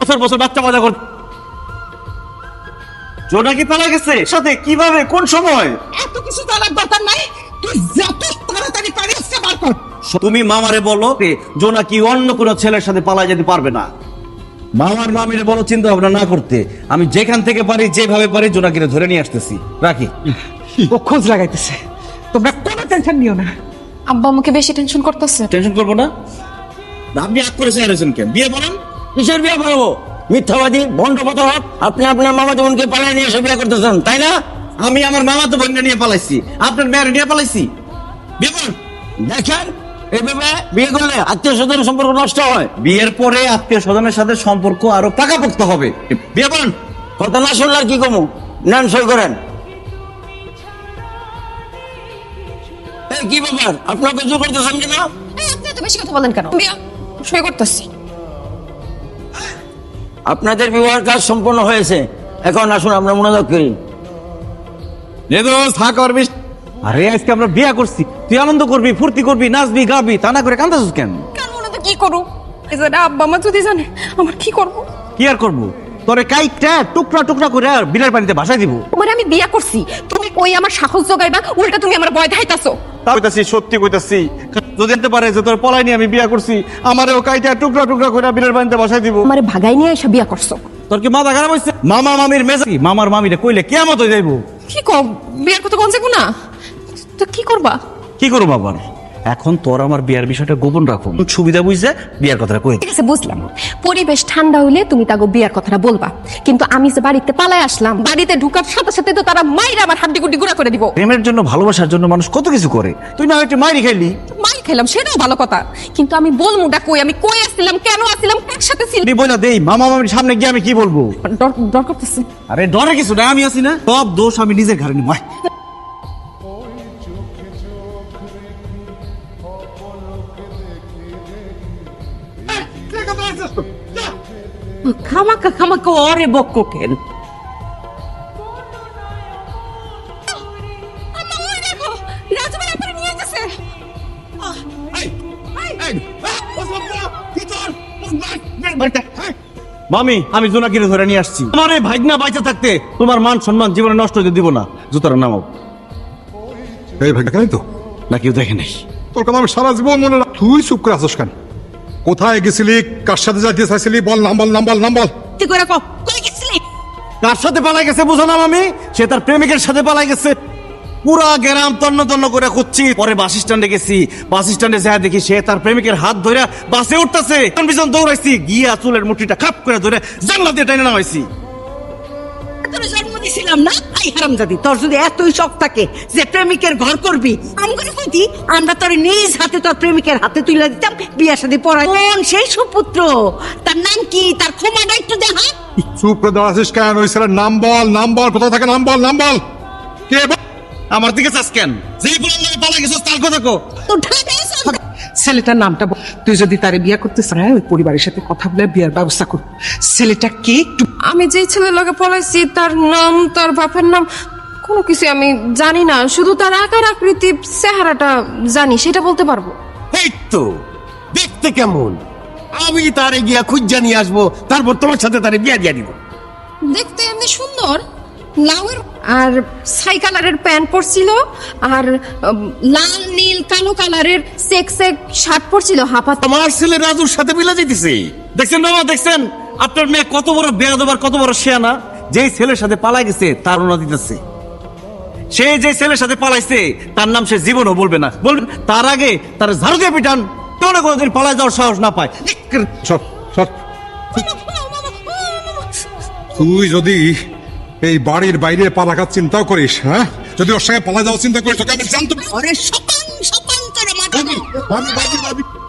বছর বছর বাচ্চা মজা কর জোনাকি পালা গেছে? সাথে কীভাবে? কোন সময়? এত কিছু জানার দরকার নাই। তুই যত তাড়াতাড়ি পারিস সে বার কর। তুমি মামারে বলো যে জোনাকি অন্য কোনো ছেলের সাথে পালা যেতে পারবে না? মামার মামিরে বলো চিন্তা ভাবনা না করতে। আমি যেখান থেকে পারি যেভাবে পারি জোনাকিরে ধরে নিয়ে আসতেছি। রাখি। ও খোঁজ লাগাইতেছে। তোমরা কোনো টেনশন নিও না। আব্বা আমাকে বেশি টেনশন করতেছে। টেনশন করব না? আপনি আগ করে চাইছেন কেন? বিয়ে বলেন। কিসের বিয়ে করব মিথ্যাবাদী ভণ্ড হক আপনি আপনার মামা বোনকে পালিয়ে নিয়ে এসে বিয়ে করতেছেন তাই না? আমি আমার মামা তো বোনটা নিয়ে পালাইছি। আপনার মেয়ের নিয়ে পালাইছি। করেন। দেখেন এভাবে বিয়ে করলে আত্মীয় স্বজনের সম্পর্ক নষ্ট হয়। বিয়ের পরে আত্মীয় স্বজনের সাথে সম্পর্ক আরও পাকাপোক্ত হবে। বিয়ে করেন। কথা না শুনলে আর কি কমু? নেন সই করেন। কি ব্যাপার? আপনার কিছু করতেছেন কিনা? আপনি বেশি কথা বলেন কেন? বিয়া সই করতেছি। আপনাদের বিবাহের কাজ সম্পন্ন হয়েছে। এখন আসুন আমরা মনোযোগ করি। থাক করবি আরে আজকে আমরা বিয়ে করছি। তুই আনন্দ করবি ফুর্তি করবি নাচবি গাবি তা না করে কান্দাছিস কেন? কেন মনে তো কি করু? এই আব্বা মা যদি জানে আমার কি করব? কি আর করব? তোরে কাইকটা টুকরা টুকরা করে আর বিলের পানিতে ভাসাই দিব। তোমার আমি বিয়া করছি। তুমি কই আমার সাহস জোগাইবা উল্টা তুমি আমার ভয় দেখাইতাছো। তা কইতাছি সত্যি কইতাছি। যদি জানতে পারে যে তোর পলাই নিয়ে আমি বিয়া করছি আমারও কাইটা টুকরা টুকরা করে বিলের বাড়িতে বসাই দিব। আমারে ভাগাই নিয়ে এসে বিয়া করছ? তোর কি মাথা খারাপ হইছে? মামা মামির মেজাকি মামার মামিরে কইলে কেমন হয়ে যাইব। কি কম বিয়ার কথা কোন যাব না? তো কি করবা? কি করব আবার এখন তোর আমার বিয়ার বিষয়টা গোপন রাখো সুবিধা বুঝছে বিয়ার কথাটা কই? ঠিক আছে বুঝলাম। পরিবেশ ঠান্ডা হইলে তুমি তাকে বিয়ার কথাটা বলবা। কিন্তু আমি যে বাড়িতে পালায় আসলাম বাড়িতে ঢুকার সাথে সাথে তো তারা মাইরা আমার হাড্ডি গুড্ডি গুড়া করে দিব। প্রেমের জন্য ভালোবাসার জন্য মানুষ কত কিছু করে। তুই না একটু মাইরি খাইলি। মাই খেলাম সেটাও ভালো কথা। কিন্তু আমি বলমুটা কই? আমি কই আসছিলাম? কেন আসছিলাম? কার সাথে ছিল। তুই বইলা দেই মামা মামির সামনে গিয়ে আমি কি বলব? ডর ডর করতেছি। আরে ডরে কিছু না আমি আছি না। সব দোষ আমি নিজের ঘরে নিব। খামাকা খামাকা ওরে বক্ক কেন? মামি আমি জোনাকিরে ধরে নিয়ে আসছি। আমার এই ভাগনা বাইচা থাকতে তোমার মান সম্মান জীবনে নষ্ট হতে দিব না। জুতার নামাও। এই ভাই দেখাই তো না কেউ দেখে নাই? তোর কথা আমি সারা জীবন মনে রাখ তুই চুপ করে আসিস কেন? কোথায় গেছিলি? কার সাথে যাইতে চাইছিলি? বল নাম বল নাম বল নাম বল। তুই করে কো কই গেছিলি? কার সাথে পালাই গেছে বুঝো না মামি? সে তার প্রেমিকের সাথে পালাই গেছে। পুরা গ্রাম তন্ন তন্ন করে খুঁজছি। পরে বাস স্ট্যান্ডে গেছি। বাস স্ট্যান্ডে যা দেখি সে তার প্রেমিকের হাত ধরে বাসে উঠতেছে। পিছন দৌড়াইছি। গিয়া চুলের মুঠিটা খাপ করে ধরে জানলা দিয়ে টেনে নামাইছি। দিছিলাম না? আই হারামজাদি তোর যদি এতই শখ থাকে যে প্রেমিকের ঘর করবি আম কইতি আমরা তোর নিজ হাতে তোর প্রেমিকের হাতে তুলে দিতাম বিয়ার সাথে পড়াই কোন সেই সুপুত্র? তার নাম কি? তার ক্ষমাটা একটু দেখা। চুপ করে দাঁড়াছিস কেন? ওই ছেলের নাম বল নাম বল কোথায় থাকে নাম বল নাম বল। কে আমার দিকে চাস কেন? যেই বললাম আমি পালাই গেছিস তার কথা কো। তো ঢাকা ছেলেটার নামটা বল। তুই যদি তারে বিয়া করতে চাই ওই পরিবারের সাথে কথা বলে বিয়ার ব্যবস্থা কর। ছেলেটা কে? একটু আমি যেই ছেলের লগে পলাইছি তার নাম তার বাপের নাম কোনো কিছু আমি জানি না। শুধু তার আকার আকৃতি চেহারাটা জানি সেটা বলতে পারব। এই তো দেখতে কেমন? আমি তারে গিয়া খুঁজা নিয়ে আসব তারপর তোমার সাথে তারে বিয়া দিয়া দিব। দেখতে এমনি সুন্দর। লাউয়ের আর ছাই কালারের প্যান্ট পরছিল আর লাল নীল কালো কালারের চেক চেক শার্ট পরছিল হাফা আমার ছেলে রাজুর সাথে মিলা যেতেছে দেখছেন মামা দেখছেন? আপনার মেয়ে কত বড় বেয়াদব আর কত বড় শেয়ানা? যেই ছেলের সাথে পালাই গেছে তার ওনা দিতেছে। সে যে ছেলের সাথে পালাইছে তার নাম সে জীবনও বলবে না। বলবেন তার আগে তার ঝাড়ু দিয়ে পিটান কেউ না কোনোদিন পালাই যাওয়ার সাহস না পায়। তুই যদি এই বাড়ির বাইরে পালাকার চিন্তাও করিস হ্যাঁ? যদি ওর সঙ্গে পালা যাওয়ার চিন্তা করিস তোকে আমি জানতো করে মাথা